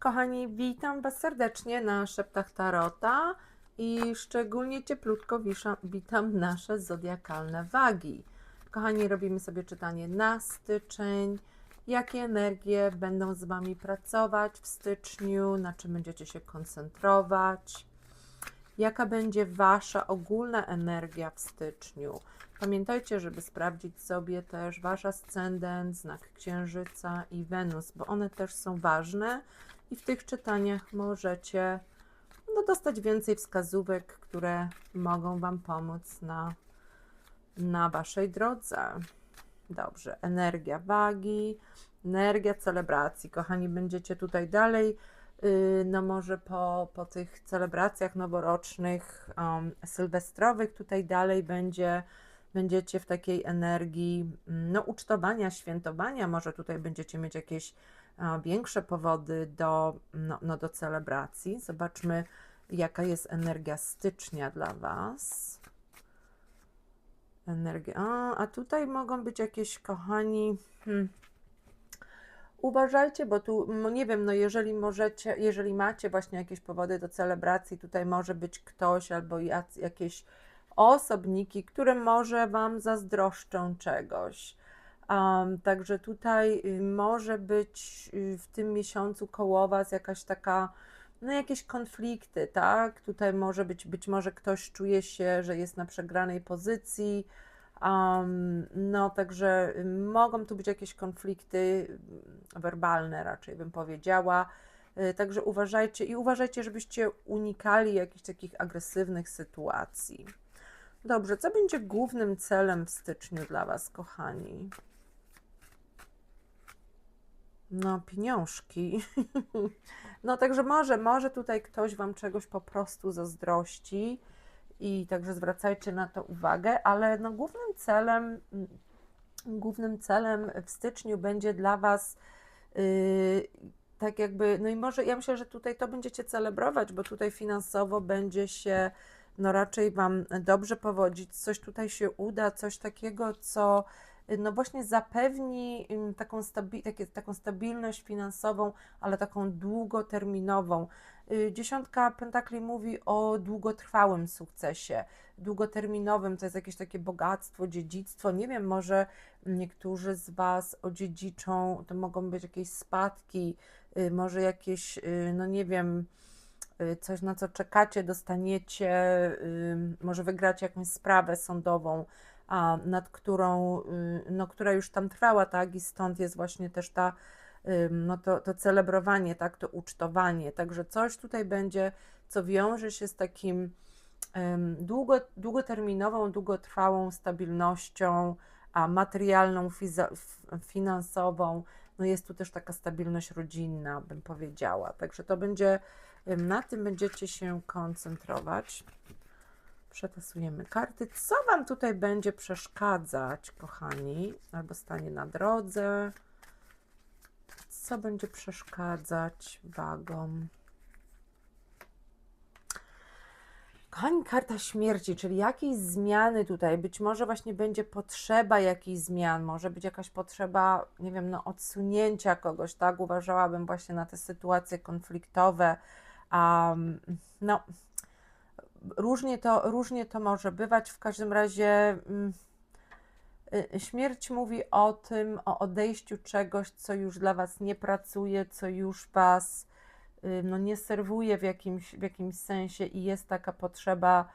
Kochani, witam Was serdecznie na Szeptach Tarota i szczególnie cieplutko witam nasze zodiakalne wagi. Kochani, robimy sobie czytanie na styczeń. Jakie energie będą z Wami pracować w styczniu? Na czym będziecie się koncentrować? Jaka będzie Wasza ogólna energia w styczniu? Pamiętajcie, żeby sprawdzić sobie też Wasz ascendent, znak Księżyca i Wenus, bo one też są ważne i w tych czytaniach możecie no, dostać więcej wskazówek, które mogą Wam pomóc na, na Waszej drodze. Dobrze, energia wagi, energia celebracji. Kochani, będziecie tutaj dalej, yy, no może po, po tych celebracjach noworocznych, um, sylwestrowych, tutaj dalej będzie, będziecie w takiej energii no, ucztowania, świętowania. Może tutaj będziecie mieć jakieś większe powody do, no, no, do celebracji. Zobaczmy, jaka jest energia stycznia dla Was. Energia. A, a tutaj mogą być jakieś, kochani. Hmm. Uważajcie, bo tu, no nie wiem, no jeżeli możecie, jeżeli macie właśnie jakieś powody do celebracji, tutaj może być ktoś albo jakieś osobniki, które może Wam zazdroszczą czegoś. Um, także tutaj y, może być y, w tym miesiącu koło Was jakaś taka, no jakieś konflikty, tak? Tutaj może być, być może ktoś czuje się, że jest na przegranej pozycji. Um, no, także y, mogą tu być jakieś konflikty y, werbalne, raczej bym powiedziała. Także uważajcie i uważajcie, żebyście unikali jakichś takich agresywnych sytuacji. Dobrze, co będzie głównym celem w styczniu dla Was, kochani? No, pieniążki. No, także może, może tutaj ktoś Wam czegoś po prostu zazdrości i także zwracajcie na to uwagę, ale no głównym celem, mm, głównym celem w styczniu będzie dla Was yy, tak jakby, no i może ja myślę, że tutaj to będziecie celebrować, bo tutaj finansowo będzie się no raczej Wam dobrze powodzić, coś tutaj się uda, coś takiego, co no właśnie zapewni taką, stabi- takie, taką stabilność finansową, ale taką długoterminową. Y, Dziesiątka Pentakli mówi o długotrwałym sukcesie, długoterminowym, to jest jakieś takie bogactwo, dziedzictwo. Nie wiem, może niektórzy z Was odziedziczą, to mogą być jakieś spadki, y, może jakieś, y, no nie wiem, coś na co czekacie, dostaniecie, może wygracie jakąś sprawę sądową, a, nad którą, y, no, która już tam trwała, tak, i stąd jest właśnie też ta, no to, to celebrowanie, tak, to ucztowanie, także coś tutaj będzie, co wiąże się z takim długo, długoterminową, długotrwałą stabilnością, a materialną, finansową, no jest tu też taka stabilność rodzinna, bym powiedziała, także to będzie, na tym będziecie się koncentrować. Przetasujemy karty. Co Wam tutaj będzie przeszkadzać, kochani? Albo stanie na drodze? Co będzie przeszkadzać wagom? Kochani, karta śmierci, czyli jakieś zmiany tutaj, być może właśnie będzie potrzeba jakichś zmian, może być jakaś potrzeba, nie wiem, no odsunięcia kogoś, tak? Uważałabym właśnie na te sytuacje konfliktowe. Um, no, różnie to, różnie to może bywać. W każdym razie mm, y, śmierć mówi o tym, o odejściu czegoś, co już dla Was nie pracuje, co już Was y, no, nie serwuje w jakimś, w jakimś sensie i jest taka potrzeba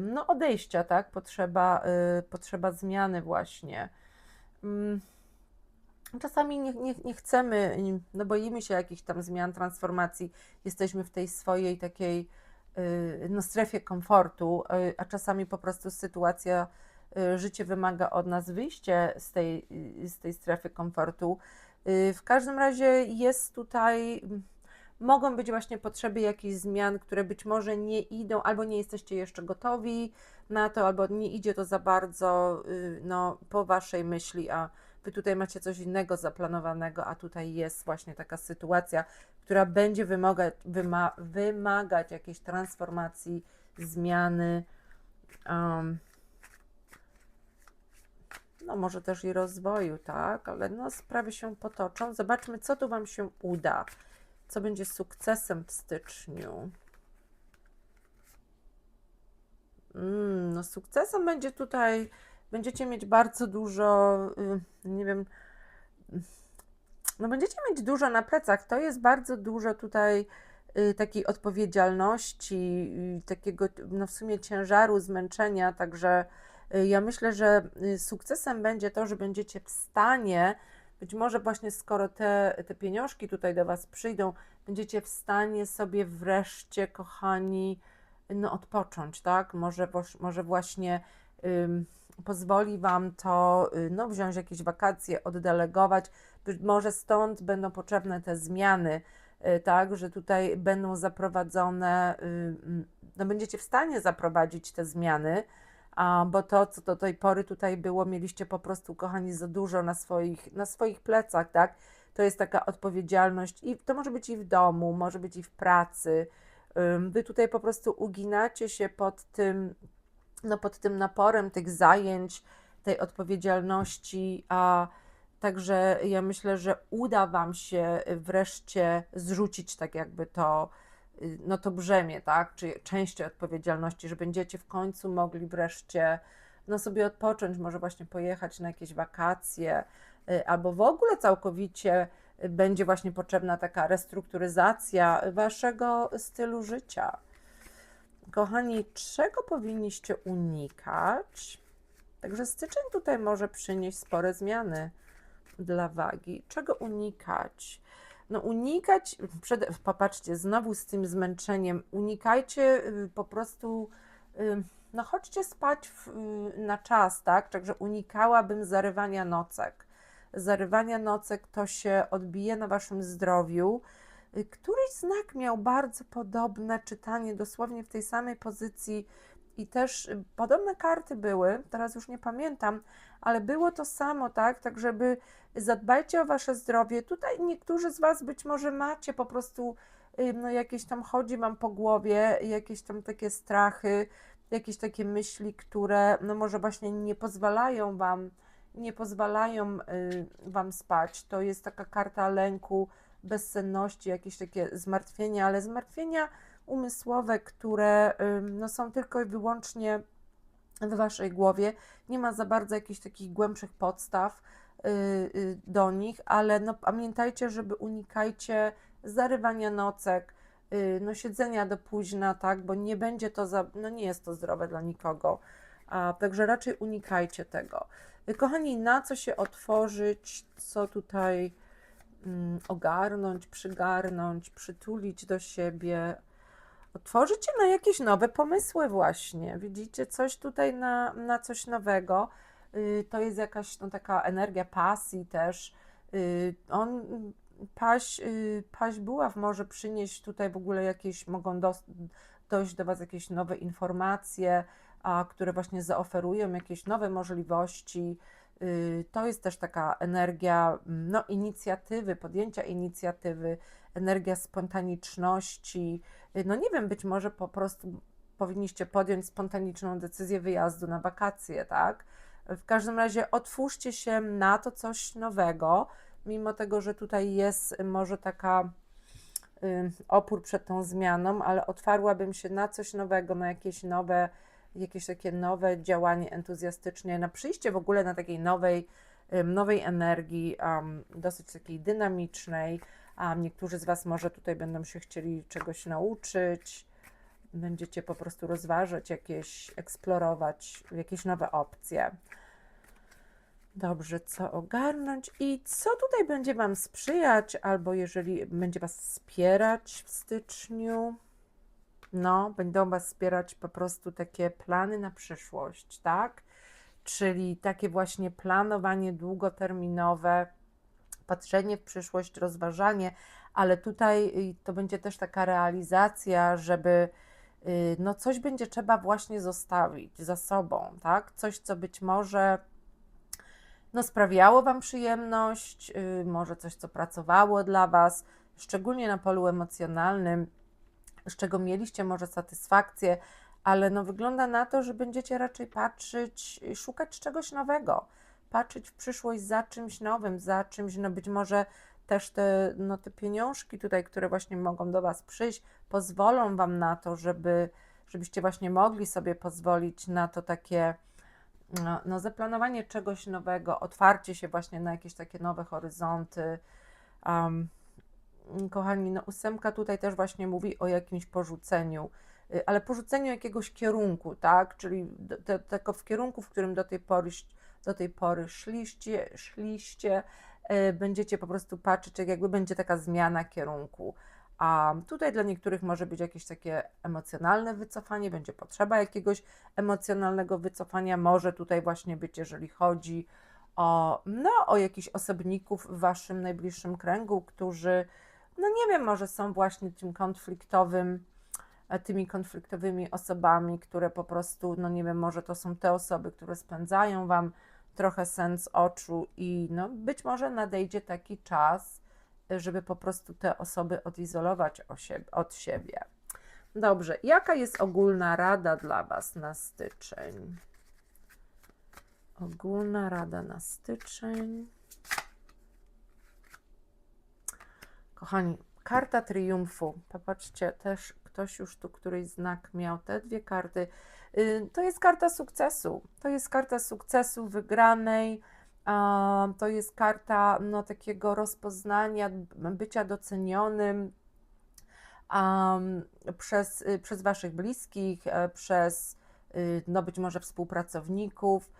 no, odejścia, tak? Potrzeba, y, potrzeba zmiany właśnie. Mm, Czasami nie, nie, nie chcemy, no boimy się jakichś tam zmian, transformacji. Jesteśmy w tej swojej takiej no, strefie komfortu, y, a czasami po prostu sytuacja, y, życie wymaga od nas wyjście z tej, y, z tej strefy komfortu. Y, W każdym razie jest tutaj, mogą być właśnie potrzeby jakichś zmian, które być może nie idą, albo nie jesteście jeszcze gotowi na to, albo nie idzie to za bardzo y, no, po waszej myśli, a wy tutaj macie coś innego zaplanowanego, a tutaj jest właśnie taka sytuacja, która będzie wymagać, wyma, wymagać jakiejś transformacji, zmiany. Um, no może też i rozwoju, tak, ale no sprawy się potoczą. Zobaczmy, co tu Wam się uda. Co będzie sukcesem w styczniu? Mm, no sukcesem będzie tutaj, będziecie mieć bardzo dużo, y, nie wiem, no będziecie mieć dużo na plecach. To jest bardzo dużo tutaj y, takiej odpowiedzialności, y, takiego no w sumie ciężaru, zmęczenia, także ja myślę, że sukcesem będzie to, że będziecie w stanie, być może właśnie skoro te, te pieniążki tutaj do Was przyjdą, będziecie w stanie sobie wreszcie, kochani, no odpocząć, tak? Może, może właśnie pozwoli Wam to, y, no wziąć jakieś wakacje, oddelegować, być może stąd będą potrzebne te zmiany, y, tak, że tutaj będą zaprowadzone, y, mm, no będziecie w stanie zaprowadzić te zmiany, bo to, co do tej pory tutaj było, mieliście po prostu, kochani, za dużo na swoich, na swoich plecach, tak? To jest taka odpowiedzialność i to może być i w domu, może być i w pracy. Wy tutaj po prostu uginacie się pod tym, no pod tym naporem tych zajęć, tej odpowiedzialności, a także ja myślę, że uda Wam się wreszcie zrzucić tak jakby to, y, no to brzemię, tak, czy część tej odpowiedzialności, że będziecie w końcu mogli wreszcie no sobie odpocząć, może właśnie pojechać na jakieś wakacje, y, albo w ogóle całkowicie y, będzie właśnie potrzebna taka restrukturyzacja Waszego stylu życia. Kochani, czego powinniście unikać? Także styczeń tutaj może przynieść spore zmiany dla wagi. Czego unikać? No unikać, przed, popatrzcie, znowu z tym zmęczeniem, unikajcie y, po prostu, y, no chodźcie spać w, y, na czas, tak? Także unikałabym zarywania nocek. Zarywania nocek to się odbije na waszym zdrowiu. Y, Któryś znak miał bardzo podobne czytanie, dosłownie w tej samej pozycji i też y, podobne karty były, teraz już nie pamiętam, ale było to samo, tak? Tak, żeby zadbajcie o wasze zdrowie. Tutaj niektórzy z was być może macie po prostu, y, no jakieś tam chodzi wam po głowie, jakieś tam takie strachy, jakieś takie myśli, które no może właśnie nie pozwalają wam, nie pozwalają y, wam spać. To jest taka karta lęku, bezsenności, jakieś takie zmartwienia, ale zmartwienia umysłowe, które no, są tylko i wyłącznie w waszej głowie. Nie ma za bardzo jakichś takich głębszych podstaw y, y, do nich, ale no, pamiętajcie, żeby unikajcie zarywania nocek, y, no, siedzenia do późna, tak, bo nie będzie to, za, no, nie jest to zdrowe dla nikogo. A, także raczej unikajcie tego. Kochani, na co się otworzyć, co tutaj ogarnąć, przygarnąć, przytulić do siebie, otworzyć się na jakieś nowe pomysły właśnie. Widzicie, coś tutaj na, na coś nowego. Y, To jest jakaś no, taka energia pasji też. Y, On, paś, y, paś buław może przynieść tutaj w ogóle jakieś, mogą dos, dojść do Was jakieś nowe informacje, a, które właśnie zaoferują jakieś nowe możliwości. Y, To jest też taka energia mm, no, inicjatywy, podjęcia inicjatywy, energia spontaniczności. Y, No nie wiem, być może po prostu powinniście podjąć spontaniczną decyzję wyjazdu na wakacje, tak? W każdym razie otwórzcie się na to coś nowego, mimo tego, że tutaj jest może taka y, opór przed tą zmianą, ale otwarłabym się na coś nowego, na jakieś nowe, jakieś takie nowe działanie entuzjastycznie, na przyjście w ogóle na takiej nowej, nowej energii, um, dosyć takiej dynamicznej. A niektórzy z Was może tutaj będą się chcieli czegoś nauczyć, będziecie po prostu rozważać jakieś, eksplorować jakieś nowe opcje. Dobrze, co ogarnąć i co tutaj będzie Wam sprzyjać, albo jeżeli będzie Was wspierać w styczniu, no, będą Was wspierać po prostu takie plany na przyszłość, tak? Czyli takie właśnie planowanie długoterminowe, patrzenie w przyszłość, rozważanie, ale tutaj y, to będzie też taka realizacja, żeby y, no coś będzie trzeba właśnie zostawić za sobą, tak? Coś, co być może no, sprawiało Wam przyjemność, y, może coś, co pracowało dla Was, szczególnie na polu emocjonalnym, z czego mieliście może satysfakcję, ale no wygląda na to, że będziecie raczej patrzeć, szukać czegoś nowego, patrzeć w przyszłość za czymś nowym, za czymś, no być może też te, no, te pieniążki tutaj, które właśnie mogą do Was przyjść, pozwolą Wam na to, żeby, żebyście właśnie mogli sobie pozwolić na to takie no, no, zaplanowanie czegoś nowego, otwarcie się właśnie na jakieś takie nowe horyzonty. Um, kochani, no ósemka tutaj też właśnie mówi o jakimś porzuceniu, y, ale porzuceniu jakiegoś kierunku, tak? Czyli do- do- w kierunku, w którym do tej pory, do tej pory szliście, szliście, y, będziecie po prostu patrzeć, jak jakby będzie taka zmiana kierunku. A tutaj dla niektórych może być jakieś takie emocjonalne wycofanie, będzie potrzeba jakiegoś emocjonalnego wycofania, może tutaj właśnie być, jeżeli chodzi o, no, o jakichś osobników w waszym najbliższym kręgu, którzy, no nie wiem, może są właśnie tym konfliktowym, e, tymi konfliktowymi osobami, które po prostu, no nie wiem, może to są te osoby, które spędzają wam trochę sen z oczu i no być może nadejdzie taki czas, żeby po prostu te osoby odizolować od siebie. Dobrze, jaka jest ogólna rada dla Was na styczeń? Ogólna rada na styczeń. Kochani, karta triumfu. Popatrzcie, też ktoś już tu, któryś znak miał te dwie karty. Y, To jest karta sukcesu. To jest karta sukcesu wygranej. To jest karta no, takiego rozpoznania, bycia docenionym przez, y, przez Waszych bliskich, e, przez y, no być może współpracowników.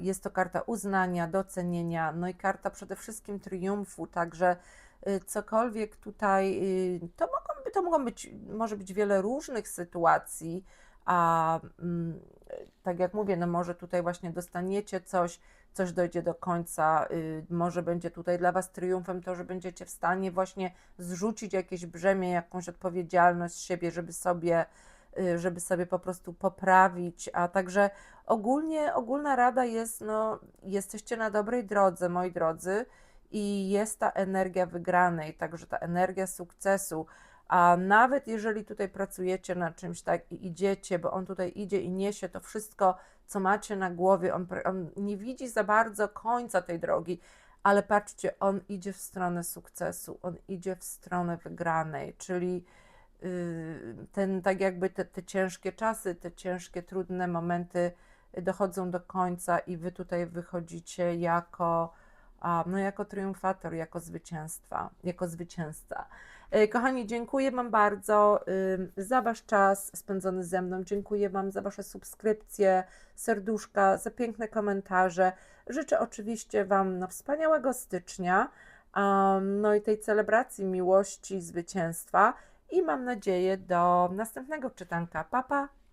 Jest to karta uznania, docenienia, no i karta przede wszystkim triumfu, także cokolwiek tutaj, y, to mogą, to mogą być, może być wiele różnych sytuacji, a mm, tak jak mówię, no może tutaj właśnie dostaniecie coś, coś dojdzie do końca, y, może będzie tutaj dla Was triumfem to, że będziecie w stanie właśnie zrzucić jakieś brzemię, jakąś odpowiedzialność z siebie, żeby sobie, y, żeby sobie po prostu poprawić, a także ogólnie, ogólna rada jest, no, jesteście na dobrej drodze, moi drodzy, i jest ta energia wygranej, także ta energia sukcesu, a nawet jeżeli tutaj pracujecie nad czymś, tak, i idziecie, bo on tutaj idzie i niesie to wszystko, co macie na głowie, on, on nie widzi za bardzo końca tej drogi, ale patrzcie, on idzie w stronę sukcesu, on idzie w stronę wygranej, czyli y, ten, tak jakby te, te ciężkie czasy, te ciężkie, trudne momenty dochodzą do końca i wy tutaj wychodzicie jako, no jako triumfator, jako zwycięstwa, jako zwycięzca. E, Kochani, dziękuję Wam bardzo za Wasz czas spędzony ze mną. Dziękuję Wam za Wasze subskrypcje, serduszka, za piękne komentarze. Życzę oczywiście Wam no, wspaniałego stycznia, no i tej celebracji miłości, zwycięstwa i mam nadzieję do następnego czytanka. Papa. Pa.